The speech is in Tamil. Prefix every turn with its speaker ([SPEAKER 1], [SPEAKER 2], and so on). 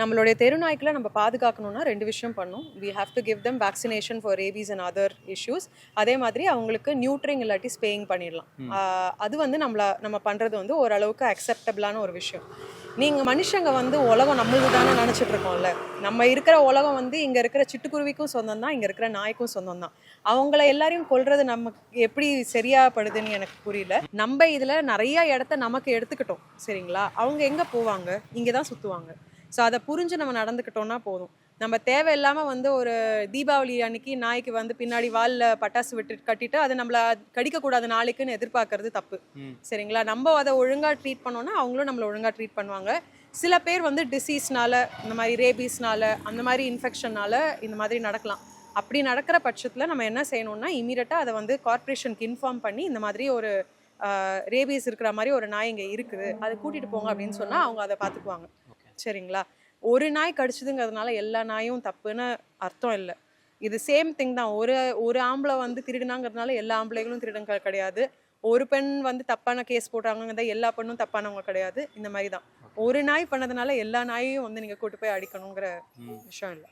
[SPEAKER 1] நம்மளுடைய தெருநாய்க்களை நம்ம பாதுகாக்கணும்னா ரெண்டு விஷயம் பண்ணும். We have to give them vaccination for rabies and other issues அதே மாதிரி அவங்களுக்கு நியூட்ரிங் இல்லாட்டி ஸ்பேயிங் பண்ணிடலாம். அது வந்து நம்மள நம்ம பண்ணுறது வந்து ஓரளவுக்கு அக்செப்டபிளான ஒரு விஷயம். நீங்கள் மனுஷங்க வந்து உலகம் நம்மளுது தானே நினச்சிட்டு இருக்கோம்ல. நம்ம இருக்கிற உலகம் வந்து இங்கே இருக்கிற சிட்டுக்குருவிக்கும் சொந்தம் தான் இங்கே இருக்கிற நாய்க்கும் சொந்தம் தான். அவங்கள எல்லாரையும் கொல்றது நமக்கு எப்படி சரியா படுதுன்னு எனக்கு புரியல. நம்ம இதில் நிறைய இடத்த நமக்கு எடுத்துக்கிட்டோம். சரிங்களா? அவங்க எங்கே போவாங்க? இங்கே தான் சுற்றுவாங்க ஸோ அதை புரிஞ்சு நம்ம நடந்துக்கிட்டோம்னா போதும். நம்ம தேவையில்லாமல் வந்து ஒரு தீபாவளி அன்னைக்கு நாய்க்கு வந்து பின்னாடி வாலில் பட்டாசு விட்டு கட்டிட்டு அது நம்மள கடிக்கக்கூடாது நாளைக்குன்னு எதிர்பார்க்கறது தப்பு. சரிங்களா? நம்ம அதை ஒழுங்காக ட்ரீட் பண்ணோம்னா அவங்களும் நம்மளை ஒழுங்காக ட்ரீட் பண்ணுவாங்க. சில பேர் வந்து டிசீஸ்னால இந்த மாதிரி ரேபீஸ்னால அந்த மாதிரி இன்ஃபெக்ஷனால இந்த மாதிரி நடக்கலாம். அப்படி நடக்கிற பட்சத்தில் நம்ம என்ன செய்யணும்னா இமீடியட்டாக அதை வந்து கார்ப்பரேஷனுக்கு இன்ஃபார்ம் பண்ணி இந்த மாதிரி ஒரு ரேபீஸ் இருக்கிற மாதிரி ஒரு நாய் இங்கே இருக்குது. அதை கூட்டிகிட்டு போங்க அப்படின்னு சொன்னால் அவங்க அதை பார்த்துக்குவாங்க. சரிங்களா? ஒரு நாய் கடிச்சதுங்கிறதுனால எல்லா நாயும் தப்புன்னு அர்த்தம் இல்லை. இது சேம் திங் தான். ஒரு ஒரு ஆம்பளை வந்து திருடினாங்கிறதுனால எல்லா ஆம்பளைகளும் திருடங்க கிடையாது. ஒரு பெண் வந்து தப்பான கேஸ் போட்டாங்கிறத எல்லா பெண்ணும் தப்பானவங்க கிடையாது. இந்த மாதிரி தான். ஒரு நாய் பண்ணதுனால எல்லா நாயையும் வந்து நீங்கள் கூட்டு போய் அடிக்கணுங்கிற விஷயம் இல்லை.